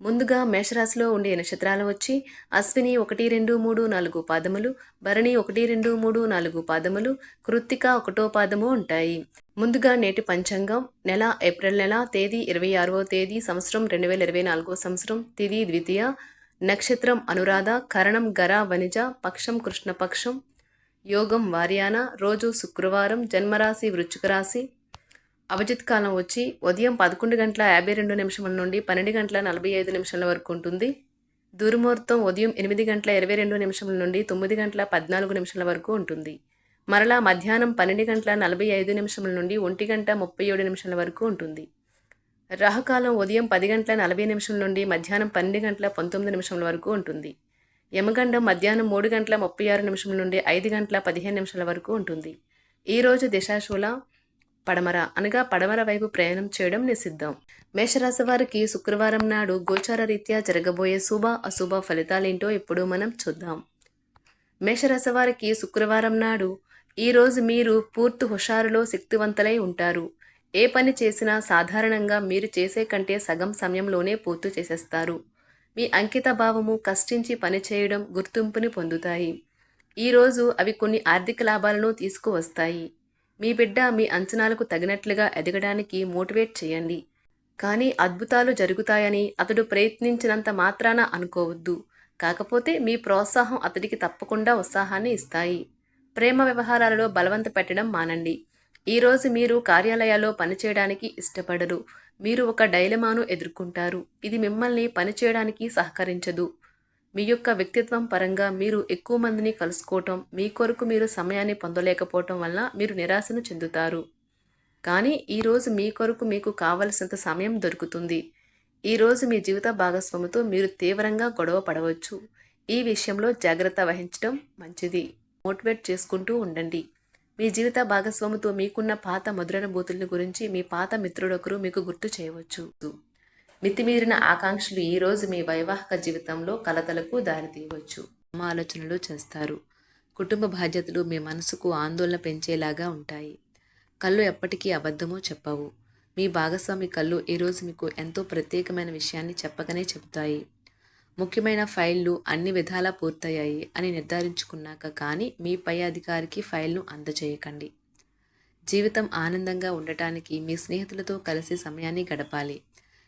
ముందుగా మేషరాశిలో ఉండే నక్షత్రాలు వచ్చి అశ్విని ఒకటి రెండు మూడు నాలుగు పాదములు భరణి ఒకటి రెండు మూడు నాలుగు పాదములు కృత్తిక ఒకటో పాదము ఉంటాయి. ముందుగా నేటి పంచాంగం నెల ఏప్రిల్ నెల తేదీ ఇరవై ఆరవ తేదీ సంవత్సరం రెండు వేల ఇరవై నాలుగో సంవత్సరం తిది ద్వితీయ నక్షత్రం అనురాధ కరణం గర వనిజ పక్షం కృష్ణపక్షం యోగం వార్యాన రోజు శుక్రవారం జన్మరాశి వృశ్చిక రాశి అభిజిత్ కాలం వచ్చి ఉదయం పదకొండు గంటల యాభై రెండు నిమిషముల నుండి పన్నెండు గంటల నలభై ఐదు నిమిషాల వరకు ఉంటుంది. దుర్ముహూర్తం ఉదయం ఎనిమిది గంటల ఇరవై రెండు నిమిషముల నుండి తొమ్మిది గంటల పద్నాలుగు నిమిషాల వరకు ఉంటుంది. మరలా మధ్యాహ్నం పన్నెండు గంటల నలభై ఐదు నిమిషముల నుండి ఒంటి గంట ముప్పై ఏడు నిమిషాల వరకు ఉంటుంది. రాహుకాలం ఉదయం పది గంటల నలభై నిమిషం నుండి మధ్యాహ్నం పన్నెండు గంటల పంతొమ్మిది నిమిషాల వరకు ఉంటుంది. యమగండం మధ్యాహ్నం మూడు గంటల ముప్పై ఆరు నిమిషం నుండి ఐదు గంటల పదిహేను నిమిషాల వరకు ఉంటుంది. ఈరోజు దిశాశూల పడమర అనగా పడమర వైపు ప్రయాణం చేయడం నిషిద్ధం. మేషరాశి వారికి శుక్రవారం నాడు గోచార రీత్యా జరగబోయే శుభ అశుభ ఫలితాలేంటో ఇప్పుడు మనం చూద్దాం. మేషరాశి వారికి శుక్రవారం నాడు ఈరోజు మీరు పూర్తి హుషారులో శక్తివంతులై ఉంటారు. ఏ పని చేసినా సాధారణంగా మీరు చేసే కంటే సగం సమయంలోనే పూర్తి చేసేస్తారు. మీ అంకిత భావము కష్టించి పనిచేయడం గుర్తింపుని పొందుతాయి. ఈరోజు అవి కొన్ని ఆర్థిక లాభాలను తీసుకువస్తాయి. మీ బిడ్డ మీ అంచనాలకు తగినట్లుగా ఎదగడానికి మోటివేట్ చేయండి. కానీ అద్భుతాలు జరుగుతాయని అతడు ప్రయత్నించినంత మాత్రాన అనుకోవద్దు. కాకపోతే మీ ప్రోత్సాహం అతడికి తప్పకుండా ఉత్సాహాన్ని ఇస్తాయి. ప్రేమ వ్యవహారాలలో బలవంత పెట్టడం మానండి. ఈరోజు మీరు కార్యాలయాల్లో పనిచేయడానికి ఇష్టపడరు. మీరు ఒక డైలమాను ఎదుర్కొంటారు. ఇది మిమ్మల్ని పనిచేయడానికి సహకరించదు. మీ యొక్క వ్యక్తిత్వం పరంగా మీరు ఎక్కువ మందిని కలుసుకోవటం మీ కొరకు మీరు సమయాన్ని పొందలేకపోవటం వల్ల మీరు నిరాశను చెందుతారు. కానీ ఈరోజు మీ కొరకు మీకు కావలసినంత సమయం దొరుకుతుంది. ఈరోజు మీ జీవిత భాగస్వామితో మీరు తీవ్రంగా గొడవ పడవచ్చు. ఈ విషయంలో జాగ్రత్త వహించడం మంచిది. మోటివేట్ చేసుకుంటూ ఉండండి. మీ జీవిత భాగస్వామితో మీకున్న పాత మధురనుభూతుల గురించి మీ పాత మిత్రుడొకరు మీకు గుర్తు చేయవచ్చు. మితిమీరిన ఆకాంక్షలు ఈరోజు మీ వైవాహిక జీవితంలో కలతలకు దారితీయవచ్చు ఆలోచనలు చేస్తారు. కుటుంబ బాధ్యతలు మీ మనసుకు ఆందోళన పెంచేలాగా ఉంటాయి. కళ్ళు ఎప్పటికీ అబద్ధమో చెప్పవు. మీ భాగస్వామి కళ్ళు ఈరోజు మీకు ఎంతో ప్రత్యేకమైన విషయాన్ని చెప్పకనే చెబుతాయి. ముఖ్యమైన ఫైళ్ళు అన్ని విధాలా పూర్తయ్యాయి అని నిర్ధారించుకున్నాక కానీ మీ పై అధికారికి ఫైల్ను అందజేయకండి జీవితం ఆనందంగా ఉండటానికి మీ స్నేహితులతో కలిసి సమయాన్ని గడపాలి.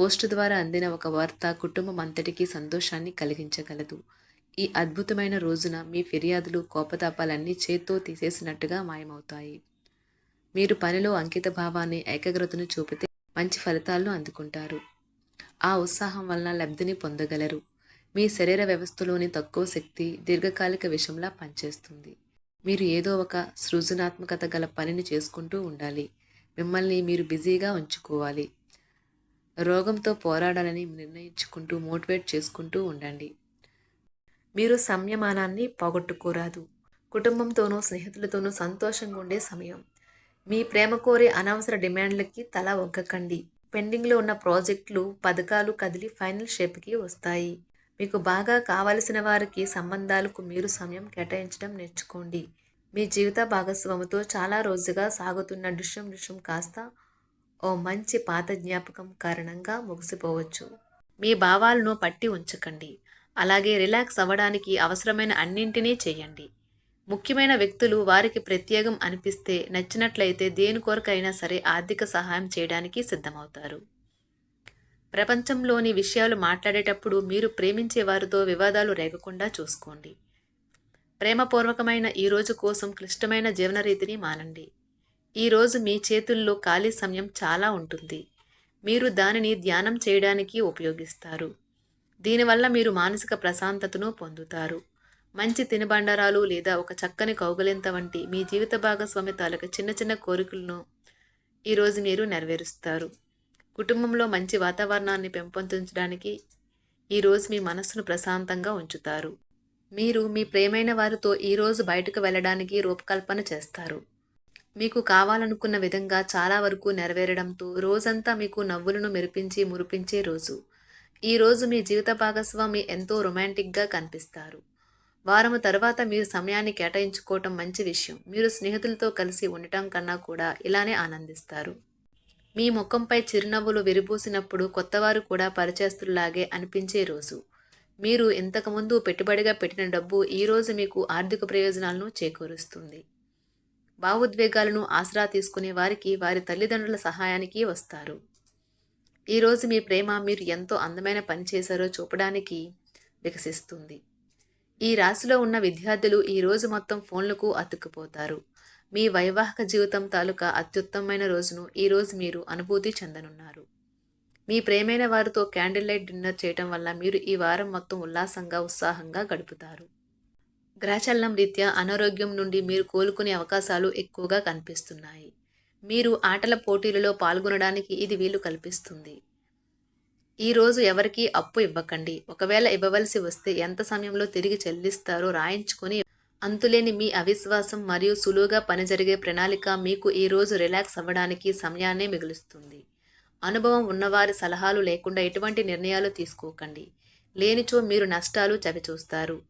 పోస్టు ద్వారా అందిన ఒక వార్త కుటుంబం అంతటికీ సంతోషాన్ని కలిగించగలదు. ఈ అద్భుతమైన రోజున మీ ఫిర్యాదులు కోపతాపాలన్నీ చేత్తో తీసేసినట్టుగా మాయమవుతాయి. మీరు పనిలో అంకిత భావాన్ని ఏకాగ్రతను చూపితే మంచి ఫలితాలను అందుకుంటారు. ఆ ఉత్సాహం వలన లబ్ధిని పొందగలరు. మీ శరీర వ్యవస్థలోని తక్కువ శక్తి దీర్ఘకాలిక విషంలా పనిచేస్తుంది. మీరు ఏదో ఒక సృజనాత్మకత గల పనిని చేసుకుంటూ ఉండాలి. మిమ్మల్ని మీరు బిజీగా ఉంచుకోవాలి. రోగంతో పోరాడాలని నిర్ణయించుకుంటూ మోటివేట్ చేసుకుంటూ ఉండండి. మీరు సంయమానాన్ని పోగొట్టుకోరాదు. కుటుంబంతోనూ స్నేహితులతోనూ సంతోషంగా ఉండే సమయం. మీ ప్రేమ కోరే అనవసర డిమాండ్లకి తల ఒగ్గకండి పెండింగ్లో ఉన్న ప్రాజెక్టులు పథకాలు కదిలి ఫైనల్ షేప్కి వస్తాయి. మీకు బాగా కావలసిన వారికి సంబంధాలకు మీరు సమయం కేటాయించడం నేర్చుకోండి. మీ జీవిత భాగస్వామితో చాలా రోజుగా సాగుతున్న డిషం డిషం కాస్త ఓ మంచి పాత జ్ఞాపకం కారణంగా ముగిసిపోవచ్చు. మీ భావాలను పట్టి ఉంచకండి. అలాగే రిలాక్స్ అవ్వడానికి అవసరమైన అన్నింటినీ చేయండి. ముఖ్యమైన వ్యక్తులు వారికి ప్రత్యేకం అనిపిస్తే నచ్చినట్లయితే దేని కొరకైనా సరే ఆర్థిక సహాయం చేయడానికి సిద్ధమవుతారు. ప్రపంచంలోని విషయాలు మాట్లాడేటప్పుడు మీరు ప్రేమించే వారితో వివాదాలు రేగకుండా చూసుకోండి. ప్రేమపూర్వకమైన ఈ రోజు కోసం క్లిష్టమైన జీవన రీతిని మానండి. ఈరోజు మీ చేతుల్లో ఖాళీ సమయం చాలా ఉంటుంది. మీరు దానిని ధ్యానం చేయడానికి ఉపయోగిస్తారు. దీనివల్ల మీరు మానసిక ప్రశాంతతను పొందుతారు. మంచి తినుబండరాలు లేదా ఒక చక్కని కౌగలింత వంటి మీ జీవిత భాగస్వామి తాలూకు చిన్న చిన్న కోరికలను ఈరోజు మీరు నెరవేరుస్తారు. కుటుంబంలో మంచి వాతావరణాన్ని పెంపొందించడానికి ఈరోజు మీ మనస్సును ప్రశాంతంగా ఉంచుతారు. మీరు మీ ప్రేమైన వారితో ఈరోజు బయటకు వెళ్ళడానికి రూపకల్పన చేస్తారు. మీకు కావాలనుకున్న విధంగా చాలా వరకు నెరవేరడంతో రోజంతా మీకు నవ్వులను మెరిపించి మురిపించే రోజు. ఈ రోజు మీ జీవిత భాగస్వామి ఎంతో రొమాంటిక్గా కనిపిస్తారు. వారము తర్వాత మీరు సమయాన్ని కేటాయించుకోవటం మంచి విషయం. మీరు స్నేహితులతో కలిసి ఉండటం కన్నా కూడా ఇలానే ఆనందిస్తారు. మీ ముఖంపై చిరునవ్వులు విరిబూసినప్పుడు కొత్తవారు కూడా పరిచయస్తుల్లాగే అనిపించే రోజు. మీరు ఇంతకుముందు పెట్టుబడిగా పెట్టిన డబ్బు ఈరోజు మీకు ఆర్థిక ప్రయోజనాలను చేకూరుస్తుంది. భావోద్వేగాలను ఆసరా తీసుకునే వారికి వారి తల్లిదండ్రుల సహాయానికి వస్తారు. ఈరోజు మీ ప్రేమ మీరు ఎంతో అందమైన పని చేశారో చూపడానికి వికసిస్తుంది. ఈ రాశిలో ఉన్న విద్యార్థులు ఈ రోజు మొత్తం ఫోన్లకు అతుక్కుపోతారు. మీ వైవాహిక జీవితం తాలూకా అత్యుత్తమమైన రోజును ఈరోజు మీరు అనుభూతి చెందనున్నారు. మీ ప్రేమైన వారితో క్యాండిల్ లైట్ డిన్నర్ చేయటం వల్ల మీరు ఈ వారం మొత్తం ఉల్లాసంగా ఉత్సాహంగా గడుపుతారు. గ్రహచలనం రీత్యా అనారోగ్యం నుండి మీరు కోలుకునే అవకాశాలు ఎక్కువగా కనిపిస్తున్నాయి. మీరు ఆటల పోటీలలో పాల్గొనడానికి ఇది వీలు కల్పిస్తుంది. ఈరోజు ఎవరికీ అప్పు ఇవ్వకండి. ఒకవేళ ఇవ్వవలసి వస్తే ఎంత సమయంలో తిరిగి చెల్లిస్తారో రాయించుకొని అంతులేని మీ అవిశ్వాసం మరియు సులువుగా పని జరిగే ప్రణాళిక మీకు ఈరోజు రిలాక్స్ అవ్వడానికి సమయాన్నే మిగులుస్తుంది. అనుభవం ఉన్నవారి సలహాలు లేకుండా ఎటువంటి నిర్ణయాలు తీసుకోకండి. లేనిచో మీరు నష్టాలు చవిచూస్తారు.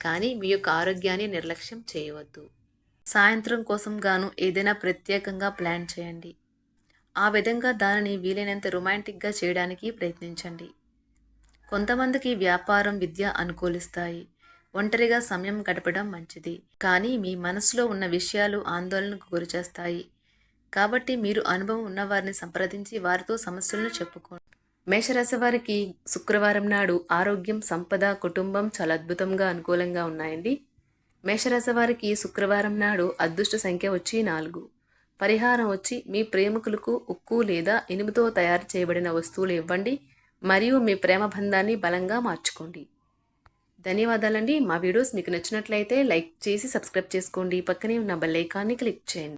కానీ మీ యొక్క ఆరోగ్యాన్ని నిర్లక్ష్యం చేయవద్దు. సాయంత్రం కోసం గాను ఏదైనా ప్రత్యేకంగా ప్లాన్ చేయండి. ఆ విధంగా దానిని వీలైనంత రొమాంటిక్గా చేయడానికి ప్రయత్నించండి. కొంతమందికి వ్యాపారం విద్య అనుకూలిస్తాయి. ఒంటరిగా సమయం గడపడం మంచిది. కానీ మీ మనసులో ఉన్న విషయాలు ఆందోళనకు గురిచేస్తాయి. కాబట్టి మీరు అనుభవం ఉన్నవారిని సంప్రదించి వారితో సమస్యలను చెప్పుకోండి. మేషరాశి వారికి శుక్రవారం నాడు ఆరోగ్యం సంపద కుటుంబం చాలా అద్భుతంగా అనుకూలంగా ఉన్నాయండి. మేషరాశి వారికి శుక్రవారం నాడు అదృష్ట సంఖ్య వచ్చి నాలుగు. పరిహారం వచ్చి మీ ప్రేమికులకు ఉక్కు లేదా ఇనుముతో తయారు చేయబడిన వస్తువులు ఇవ్వండి. మరియు మీ ప్రేమ బంధాన్ని బలంగా మార్చుకోండి. ధన్యవాదాలండి. మా వీడియోస్ మీకు నచ్చినట్లయితే లైక్ చేసి సబ్స్క్రైబ్ చేసుకోండి. పక్కనే ఉన్న బెల్ ఐకాన్ని క్లిక్ చేయండి.